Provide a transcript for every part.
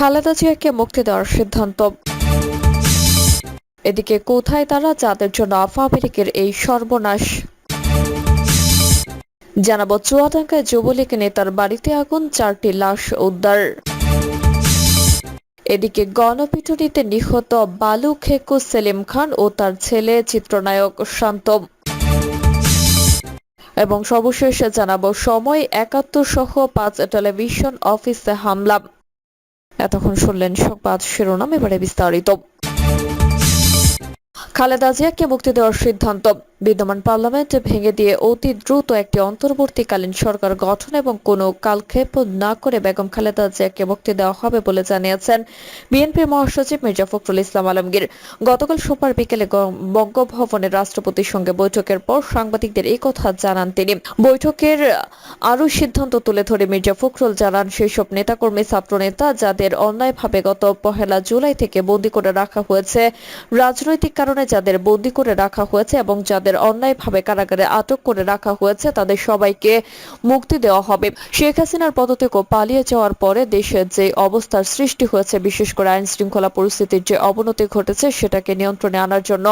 খালেদা জিয়াকে মুক্তি দেওয়ার সিদ্ধান্ত। এদিকে কোথায় তারা, যাদের জন্য লীগের এই সর্বনাশ? জানাব চুয়াডাঙ্গায় যুবলীগ নেতার বাড়িতে আগুন, চারটি লাশ উদ্ধার। এদিকে গণপিটুনিতে নিহত বালু খেকু সেলিম খান ও তার ছেলে চিত্রনায়ক শান্ত। এবং সর্বশেষ জানাব সময় একাত্তর সহ পাঁচ টেলিভিশন অফিসে হামলা। এতক্ষণ শুনলেন সংবাদ শিরোনাম এবারে বিস্তারিত। খালেদা জিয়াকে মুক্তি দেওয়ার সিদ্ধান্ত। বিদ্যমান পার্লামেন্ট ভেঙে দিয়ে অতি দ্রুত একটি অন্তর্বর্তীকালীন সরকার গঠন এবং কোনো কালক্ষেপ না করে বেগম খালেদা জিয়াকে মুক্তি দেওয়া হবে বলে জানিয়েছেন বিএনপির মহাসচিব মির্জা ফখরুল ইসলাম আলমগীর। গতকাল সোমবার বিকেলে বঙ্গভবনের রাষ্ট্রপতির সঙ্গে বৈঠকের পর সাংবাদিকদের এই কথা জানান তিনি। বৈঠকের আরও সিদ্ধান্ত তুলে ধরে মির্জা ফখরুল জানান, সেসব নেতাকর্মী, ছাত্রনেতা যাদের অন্যায়ভাবে গত পহেলা জুলাই থেকে বন্দী করে রাখা হয়েছে, রাজনৈতিক কারণে যাদের বন্দী করে রাখা হয়েছে এবং যাদের অন্যায়ভাবে কারাগারে আটক করে রাখা হয়েছে, তাদের সবাইকে মুক্তি দেওয়া হবে। শেখ হাসিনার পদ থেকে পালিয়ে যাওয়ার পরে দেশে যে অবস্থার সৃষ্টি হয়েছে, বিশেষ করে আইন শৃঙ্খলা পরিস্থিতির যে অবনতি ঘটেছে, সেটাকে নিয়ন্ত্রণে আনার জন্য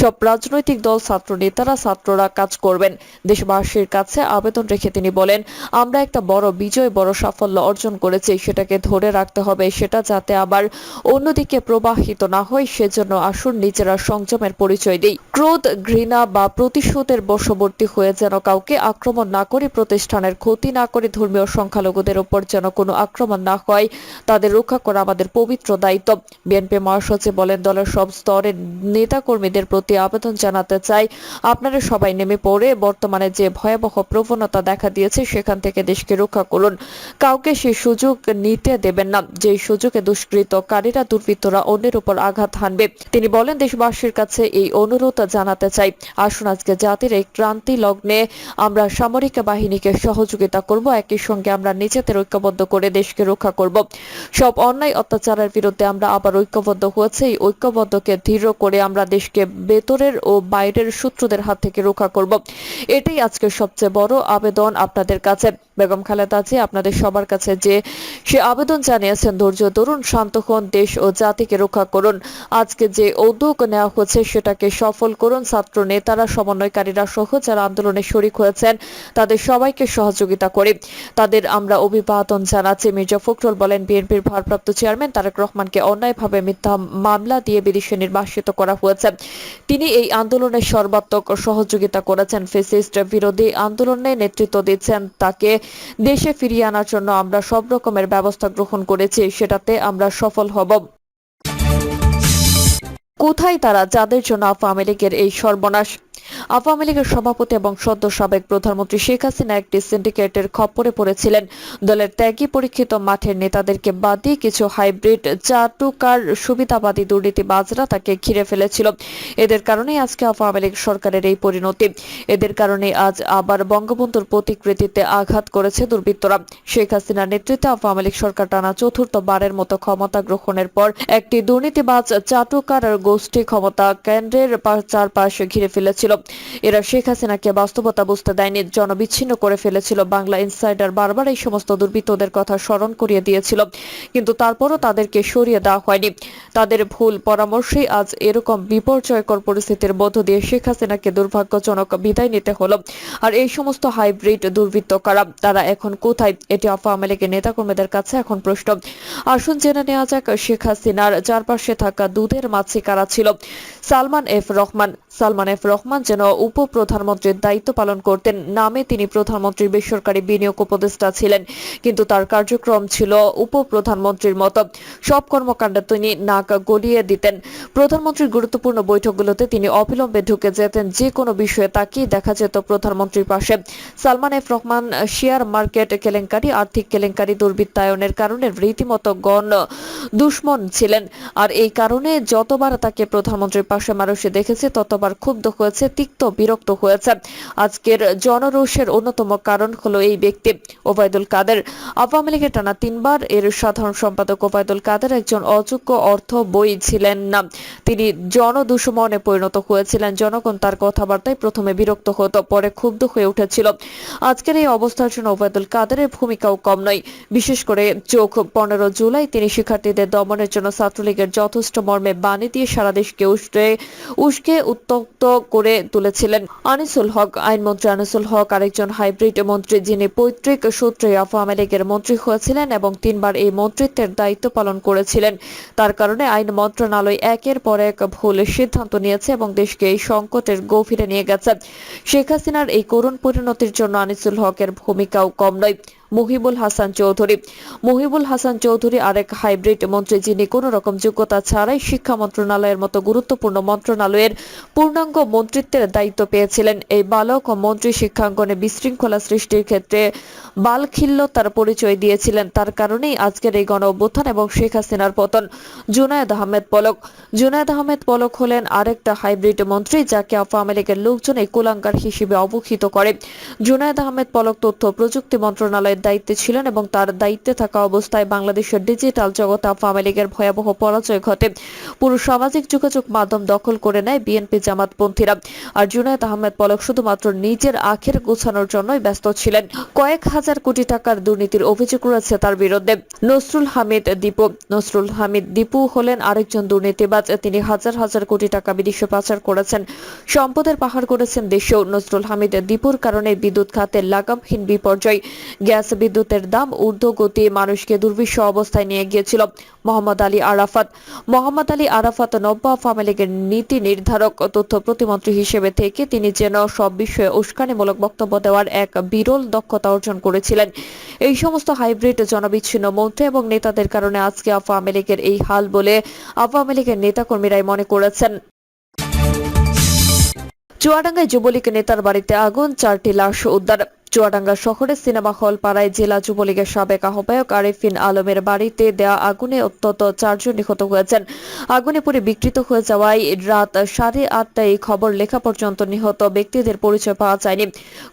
সব রাজনৈতিক দল ছাত্র নেতারা ছাত্ররা কাজ করবেন। দেশবাসীর কাছে আবেদন রেখে তিনি বলেন, আমরা একটা বড় বিজয়, বড় সাফল্য অর্জন করেছি, সেটাকে ধরে রাখতে হবে, সেটা যাতে আবার অন্যদিকে প্রবাহিত না হয়, সেজন্য আসুন, নিজেরা সংযমের পরিচয় দেই। ক্রোধ, ঘৃণা বা প্রতিশোধের বশবর্তী হয়ে যেন কাউকে আক্রমণ না করে প্রতিষ্ঠানের ক্ষতি না করে ধর্মীয় সংখ্যালঘুদের উপর যেন কোনো আক্রমণ না হয়, তাদের রক্ষা করা আমাদের পবিত্র দায়িত্ব। বিএনপি মহাসচিব বলেন, দলের সব স্তরের নেতাকর্মীদের প্রতি আবেদন জানাতে চাই। আপনারা সবাই নেমে পড়ে, বর্তমানে যে ভয়াবহ প্রবণতা দেখা দিয়েছে, সেখান থেকে দেশকে রক্ষা করুন। কাউকে সেই সুযোগ নিতে দেবেন না। যে সুযোগে দুষ্কৃতকারীরা, দুর্বৃত্তরা অন্যের উপর আঘাত হানবে। তিনি বলেন, দেশবাসীর কাছে এই অনুরোধ জানাতে চাই। আসুন, আজকে জাতির এই ক্রান্তি লগ্নে আমরা সামরিক বাহিনীকে সহযোগিতা করব, একই সঙ্গে আমরা নিজেদের ঐক্যবদ্ধ করে দেশকে রক্ষা করব। সব অন্যায় অত্যাচারের বিরুদ্ধে আমরা আবার ঐক্যবদ্ধ হয়েছে। এই ঐক্যবদ্ধকে দৃঢ় করে আমরা দেশকে ভেতরের ও বাইরের সূত্রদের হাত থেকে রক্ষা করব। এটাই আজকে সবচেয়ে বড় আবেদন আপনাদের কাছে। বেগম খালেদা জি আপনাদের সবার কাছে যে সে আবেদন জানিয়েছেন, ধৈর্য ধরুন, শান্ত হন, দেশ ও জাতিকে রক্ষা করুন। আজকে যে উদ্যোগ নেওয়া হচ্ছে, সেটাকে সফল করুন। ছাত্র নেতারা, সমন্বয়কারীরা সহ যারা আন্দোলনে শরিক হয়েছেন, তাদের সবাইকে সহযোগিতা করে। তাদের আমরা অভিবাদন জানাচ্ছি। মির্জা ফখরুল বলেন, বিএনপির ভারপ্রাপ্ত চেয়ারম্যান তারেক রহমানকে অন্যায়ভাবে মিথ্যা মামলা দিয়ে বিদেশে নির্বাসিত করা হয়েছে। তিনি এই আন্দোলনে সর্বাত্মক সহযোগিতা করেছেন। ফেসিস্ট বিরোধী আন্দোলনে নেতৃত্ব দিচ্ছেন তাকে। দেশে ফিরিয়ে আনার জন্য আমরা সব রকমের ব্যবস্থা গ্রহণ করেছি, সেটাতে আমরা সফল হব। কোথায় তারা, যাদের জন্য আওয়ামী লীগের এই সর্বনাশ? আওয়ামী লীগের সভাপতি এবং সদ্য সাবেক প্রধানমন্ত্রী শেখ হাসিনা একটি সিন্ডিকেটের খপ্পরে পড়েছিলেন। দলের ত্যাগী পরীক্ষিত মাঠের নেতাদেরকে বাদ দিয়ে কিছু হাইব্রিড চাটুকার সুবিধাবাদী দুর্নীতিবাজরা তাকে ঘিরে ফেলেছিল। এদের কারণেই আজকে আওয়ামী লীগ সরকারের এই পরিণতি। এদের কারণে আজ আবার বঙ্গবন্ধুর প্রতিকৃতিতে আঘাত করেছে দুর্বৃত্তরা। শেখ হাসিনার নেতৃত্বে আওয়ামী লীগ সরকার টানা চতুর্থ বারের মতো ক্ষমতা গ্রহণের পর একটি দুর্নীতিবাজ চাটুকার গোষ্ঠী ক্ষমতা কেন্দ্রের চারপাশে ঘিরে ফেলেছিল এরা শেখ হাসিনাকে বাস্তবতা বুঝতে দেয়নি, জনবিচ্ছিন্ন করে ফেলেছিল। বাংলা ইনসাইডার বারবার এই সমস্ত দুর্বৃত্তদের কথা স্মরণ করিয়ে দিয়েছিল, কিন্তু তারপরও তাদেরকে সরিয়ে দেওয়া হয়নি। তাদের ভুল পরামর্শেই আজ এরকম বিপর্যয়কর পরিস্থিতির মধ্য দিয়ে শেখ হাসিনাকে দুর্ভাগ্যজনক বিদায় নিতে হলো। আর এই সমস্ত হাইব্রিড দুর্বৃত্ত কারা? তারা এখন কোথায়? এটি আওয়ামী লীগের নেতাকর্মীদের কাছে এখন প্রশ্ন। আসুন জেনে নেওয়া যাক শেখ হাসিনার চারপাশে থাকা দুধের মাছি কারা ছিল? সালমান এফ রহমান। সালমান এফ রহমান যেন উপ প্রধানমন্ত্রীর দায়িত্ব পালন করতেন নামে তিনি প্রধানমন্ত্রীর বেসরকারি বিনিয়োগ উপদেষ্টা ছিলেন। কিন্তু তার কার্যক্রম ছিল উপ প্রধানমন্ত্রীর মতো। সব কর্মকাণ্ডে তিনি নাক গলিয়ে দিতেন। প্রধানমন্ত্রীর গুরুত্বপূর্ণ বৈঠকগুলোতে তিনি অবিলম্বে ঢুকে যেতেন যে কোনো বিষয়ে তাকিয়ে দেখা যেত প্রধানমন্ত্রীর পাশে। Salman F Rahman share market কেলেঙ্কারি, আর্থিক কেলেঙ্কারি দুর্বৃত্তায়নের কারণে রীতিমতো গণ দুশ্মন ছিলেন। আর এই কারণে যতবার তাকে প্রধানমন্ত্রীর পাশে মানুষ দেখেছে, ততবার ক্ষুব্ধ হয়েছে তিক্ত বিরক্ত হয়েছে। আজকের জনরোষের অন্যতম কারণ হলো এই ব্যক্তি, ওবায়দুল কাদের। আওয়ামী লীগের টানা তিনবার এর সাধারণ সম্পাদক ওবায়দুল কাদের একজন অযোগ্য অর্থ বই ছিলেন না। তিনি জনদুষমনে পরিণত হয়েছিলেন। জনগণ তার কথাবার্তায় প্রথমে বিরক্ত হতো, পরে ক্ষুব্ধ হয়ে উঠেছিল। আজকের এই অবস্থার জন্য ওবায়দুল কাদেরের ভূমিকাও কম নয়। বিশেষ করে চোখ, পনেরো জুলাই তিনি শিক্ষার্থীদের দমনের জন্য ছাত্রলীগের যথেষ্ট মর্মে বাণী দিয়ে সারা দেশকে উস্কে উস্কে উত্তক্ত করে তুলেছিলেন আনিসুল হক। আইনমন্ত্রী আনিসুল হক আরেকজন হাইব্রিড মন্ত্রী যিনি পৈতৃক সূত্রে আওয়ামী লীগের মন্ত্রী হয়েছিলেন এবং তিনবার এই মন্ত্রিত্বের দায়িত্ব পালন করেছিলেন। তার কারণে আইন মন্ত্রণালয় একের পর এক ভুল সিদ্ধান্ত নিয়েছে এবং দেশকে এই সংকটের গভীরে নিয়ে গেছে। শেখ হাসিনার এই করুণ পরিণতির জন্য আনিসুল হকের ভূমিকাও কম নয়। মহিবুল হাসান চৌধুরী। মহিবুল হাসান চৌধুরী আরেক হাইব্রিড মন্ত্রী যিনি কোনো রকম যোগ্যতা ছাড়াই শিক্ষা মন্ত্রণালয়ের মতো গুরুত্বপূর্ণ মন্ত্রণালয়ের পূর্ণাঙ্গ মন্ত্রিত্বের দায়িত্ব পেয়েছিলেন। এই বালক ও মন্ত্রী শিক্ষাঙ্গনে বিশৃঙ্খলা সৃষ্টির ক্ষেত্রে বালখিল্যতার পরিচয় দিয়েছিলেন। তার কারণেই আজকের এই গণ অভ্যুত্থান এবং শেখ হাসিনার পতন জুনায়েদ আহমেদ পলক। জুনায়েদ আহমেদ পলক হলেন আরেকটা হাইব্রিড মন্ত্রী যাকে আওয়ামী লীগের লোকজন এই কুলাঙ্কার হিসেবে অবহিত করে। জুনায়েদ আহমেদ পলক তথ্য প্রযুক্তি মন্ত্রণালয়ের দায়িত্বে ছিলেন এবং তার দায়িত্বে থাকা অবস্থায় বাংলাদেশের ডিজিটাল জগতে আওয়ামী লীগের ভয়াবহ পরাজয় ঘটে। পুরো সামাজিক যোগাযোগ মাধ্যম দখল করে নেয় বিএনপি জামাতপন্থীরা। আর জুনায়েদ আহমেদ পলক শুধুমাত্র নিজের আখের গোছানোর জন্যই ব্যস্ত ছিলেন। কয়েক হাজার কোটি টাকার দুর্নীতির অভিযোগ রয়েছে তার বিরুদ্ধে। নসরুল হামিদ দীপু, নসরুল হামিদ দীপু হলেন আরেকজন দুর্নীতিবাজ। তিনি হাজার হাজার কোটি টাকা বিদেশে পাচার করেছেন। সম্পদের পাহাড় করেছেন দেশেও। নসরুল হামিদ দীপুর কারণে বিদ্যুৎ খাতে লাগামহীন বিপর্যয়। গ্যাস বিদ্যুতের দাম ঊর্ধ্বগতি মানুষকে দুর্বিষ অবস্থায় নিয়ে গিয়েছিল মোহাম্মদ আলী আরাফাত। মোহাম্মদ আলী আরাফাত নব্য আওয়ামী লীগের নীতি নির্ধারক তথ্য প্রতিমন্ত্রী হিসেবে থেকে তিনি যেন সব বিষয়ে উস্কানিমূলক বক্তব্য দেওয়ার এক বিরল দক্ষতা অর্জন করেছিলেন। এই সমস্ত হাইব্রিড জনবিচ্ছিন্ন মন্ত্রী এবং নেতাদের কারণে আজকে আওয়ামী লীগের এই হাল বলে আওয়ামী লীগের নেতাকর্মীরাই মনে করেছেন। চুয়াডাঙ্গায় যুবলীগ নেতার বাড়িতে আগুন, চারটি লাশ উদ্ধার। চুয়াডাঙ্গা শহরের সিনেমা হল পাড়ায় জেলা যুবলীগের সাবেক আহ্বায়ক আরিফিন আলমের বাড়িতে দেয়া আগুনে অত্যন্ত চারজন নিহত হয়েছেন। আগুনে পরে বিকৃত হয়ে যাওয়ায় রাত সাড়ে আটটায় খবর লেখা পর্যন্ত নিহত ব্যক্তিদের পরিচয় পাওয়া যায়নি।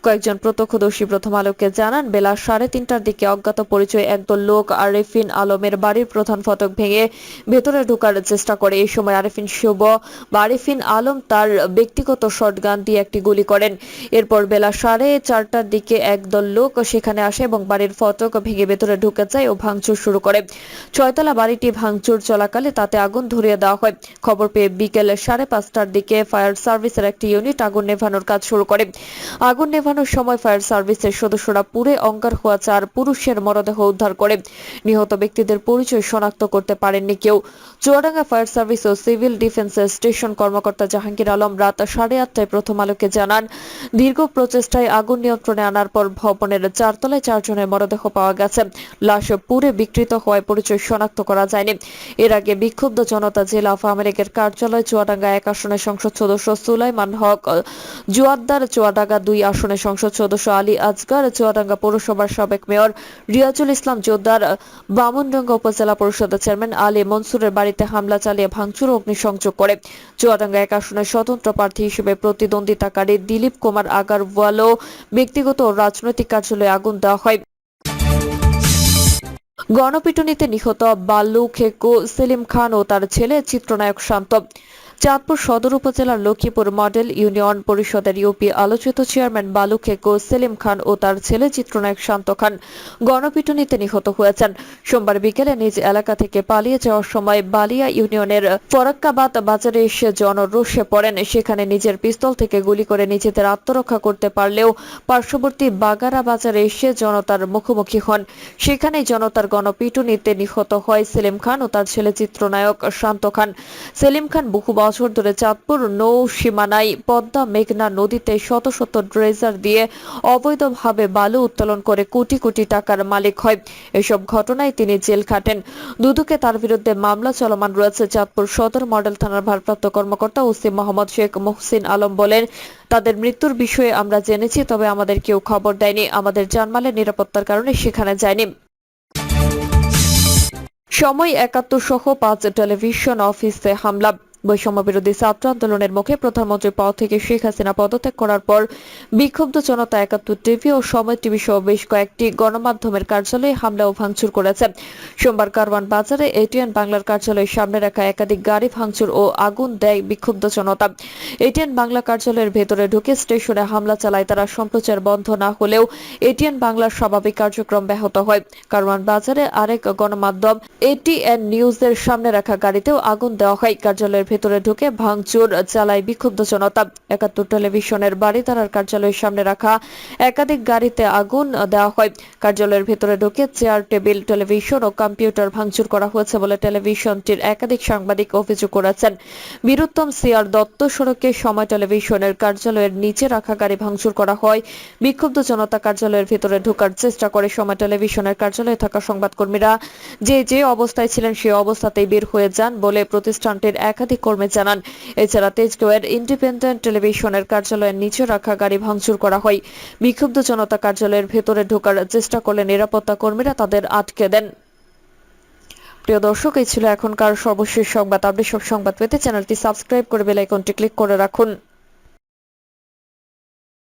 কয়েকজন প্রত্যক্ষদর্শী প্রথম আলোকে জানান, বেলা সাড়ে তিনটার দিকে অজ্ঞাত পরিচয় একদল লোক আরিফিন আলমের বাড়ির প্রধান ফটক ভেঙে ভেতরে ঢোকার চেষ্টা করে। এই সময় আরিফিন শুভ বা আরিফিন আলম তার ব্যক্তিগত শটগান দিয়ে একটি গুলি করেন। এরপর বেলা সাড়ে চারটার দিকে একদল লোক সেখানে আসে এবং বাড়ির ফটক ভেঙে ভেতরে ঢুকে যায় ও ভাঙচুর শুরু করে। ছয়তলা বাড়িটি ভাঙচুর চলাকালে তাতে আগুন ধরিয়ে দেওয়া হয়। খবর পেয়ে বিকেল সাড়ে পাঁচটার দিকে ফায়ার সার্ভিসের একটি ইউনিট আগুন নেভানোর কাজ শুরু করে। আগুন নেভানোর সময় ফায়ার সার্ভিসের সদস্যরা পুরে অঙ্গার হওয়া চার পুরুষের মরদেহ উদ্ধার করে। নিহত ব্যক্তিদের পরিচয় শনাক্ত করতে পারেননি কেউ। চুয়াডাঙ্গা ফায়ার সার্ভিস ও সিভিল ডিফেন্স স্টেশন কর্মকর্তা জাহাঙ্গীর আলম রাত সাড়ে আটটায় প্রথম আলোকে জানান, দীর্ঘ প্রচেষ্টায় আগুন নিয়ন্ত্রণে আনার পর ভবনের চারতলায় চারজনের মরদেহ পাওয়া গেছে। লাশ পুরে বিকৃত হওয়ায় পরিচয় শনাক্ত করা যায়নি। এর আগে বিক্ষুব্ধ জনতা জেলা আওয়ামী লীগের কার্যালয় চুয়াডাঙ্গা এক আসনের সংসদ সদস্য সুলাইমান হক জুয়াদ্দার চুয়াডাঙ্গা দুই আসনের সংসদ সদস্য আলী আজগার, চুয়াডাঙ্গা পৌরসভার সাবেক মেয়র রিয়াজুল ইসলাম জোদ্দার বামনডাঙ্গা উপজেলা পরিষদের চেয়ারম্যান আলী মনসুরের বাড়িতে হামলা চালিয়ে ভাঙচুর অগ্নিসংযোগ করে। চুয়াডাঙ্গা এক আসনের স্বতন্ত্র প্রার্থী হিসেবে প্রতিদ্বন্দ্বিতাকারী দিলীপ কুমার আগারওয়ালও ব্যক্তিগত রাজনৈতিক কার্যালয়ে আগুন দেওয়া হয়। গণপিটুনিতে নিহত বাল্লু খেকু সেলিম খান ও তার ছেলে চিত্রনায়ক শান্ত। চাঁদপুর সদর উপজেলার লক্ষ্মীপুর মডেল ইউনিয়ন পরিষদের ইউপি আলোচিত চেয়ারম্যান বালু খেকো, সেলিম খান ও তার ছেলে চিত্রনায়ক শান্ত খান গণপিটুনিতে নিহত হয়েছেন। সোমবার বিকেলে নিজ এলাকা থেকে পালিয়ে যাওয়ার সময় বালিয়া ইউনিয়নের ফরাক্কাবাদ বাজারে এসে জনরোষে পড়েন। সেখানে নিজের পিস্তল থেকে গুলি করে নিজেদের আত্মরক্ষা করতে পারলেও পার্শ্ববর্তী বাগারা বাজারে এসে জনতার মুখোমুখি হন। সেখানেই জনতার গণপিটুনিতে নিহত হয় সেলিম খান ও তার ছেলে চিত্রনায়ক শান্ত খান। সেলিম খান বহু বছর ধরে চাঁদপুর নৌ সীমানায় পদ্মা মেঘনা নদীতে শত শত ড্রেজার দিয়ে অবৈধভাবে বালু উত্তোলন করে কোটি কোটি টাকার মালিক হয়। এসব ঘটনায় তিনি জেল খাটেন। দুদুকে তার বিরুদ্ধে মামলা চলমান রয়েছে চাঁদপুর সদর মডেল থানার ভারপ্রাপ্ত কর্মকর্তা ওসি মোহাম্মদ শেখ মোহসিন আলম বলেন, তাদের মৃত্যুর বিষয়ে আমরা জেনেছি, তবে আমাদের কেউ খবর দেয়নি। আমাদের জানমালের নিরাপত্তার কারণে সেখানে যায়নি। সময় একাত্তর সহ পাঁচ টেলিভিশন অফিসে হামলা। বৈষম্য বিরোধী ছাত্র আন্দোলনের মুখে প্রধানমন্ত্রী পদ থেকে শেখ হাসিনা পদত্যাগ করার পর বিক্ষুব্ধ জনতা একাত্তর টিভি ও সময় টিভি সহ বেশ কয়েকটি গণমাধ্যমের কার্যালয়ে হামলা ও ভাঙচুর করেছে। সোমবার কারওয়ান বাজারে এটিএন বাংলার কার্যালয়ের সামনে রাখা একাধিক গাড়ি ভাঙচুর ও আগুন দেয় বিক্ষুব্ধ জনতা। এটিএন বাংলা কার্যালয়ের ভেতরে ঢুকে স্টেশনে হামলা চালায় তারা সম্প্রচার বন্ধ না হলেও এটিএন বাংলার স্বাভাবিক কার্যক্রম ব্যাহত হয়। কারওয়ান বাজারে আরেক গণমাধ্যম এটিএন নিউজের সামনে রাখা গাড়িতেও আগুন দেওয়া হয়। কার্যালয়ের ভেতরে ঢুকে ভাঙচুর চালায় বিক্ষুব্ধ জনতা। একাত্তর টেলিভিশনের বাড়িধারার কার্যালয়ের সামনে রাখা একাধিক গাড়িতে আগুন দেওয়া হয়। কার্যালয়ের ভেতরে ঢুকে চেয়ার, টেবিল, টেলিভিশন ও কম্পিউটার ভাঙচুর করা হয়েছে বলে টেলিভিশনটির একাধিক সাংবাদিক অভিযোগ করেছেন। বীরুত্তম সিআর দত্ত সড়কে সময় টেলিভিশনের কার্যালয়ের নিচে রাখা গাড়ি ভাঙচুর করা হয়। বিক্ষুব্ধ জনতা কার্যালয়ের ভেতরে ঢোকার চেষ্টা করে সময় টেলিভিশনের কার্যালয়ে থাকা সংবাদকর্মীরা। যে যে অবস্থায় ছিলেন সেই অবস্থাতেই বের হয়ে যান বলে প্রতিষ্ঠানটির একাধিক কর্মী জানান। এছাড়া তেজগাঁওয়ের ইন্ডিপেন্ডেন্ট টেলিভিশনের কার্যালয়ের নিচে রাখা গাড়ি ভাঙচুর করা হয়। বিক্ষুব্ধ জনতা কার্যালয়ের ভেতরে ঢোকার চেষ্টা করলে নিরাপত্তা কর্মীরা তাদের আটকে দেন। প্রিয় দর্শক, এই ছিল এখনকার সর্বশেষ সংবাদ। আপনি সব সংবাদ পেতে চ্যানেলটি সাবস্ক্রাইব করে বেল আইকনটি ক্লিক করে রাখুন।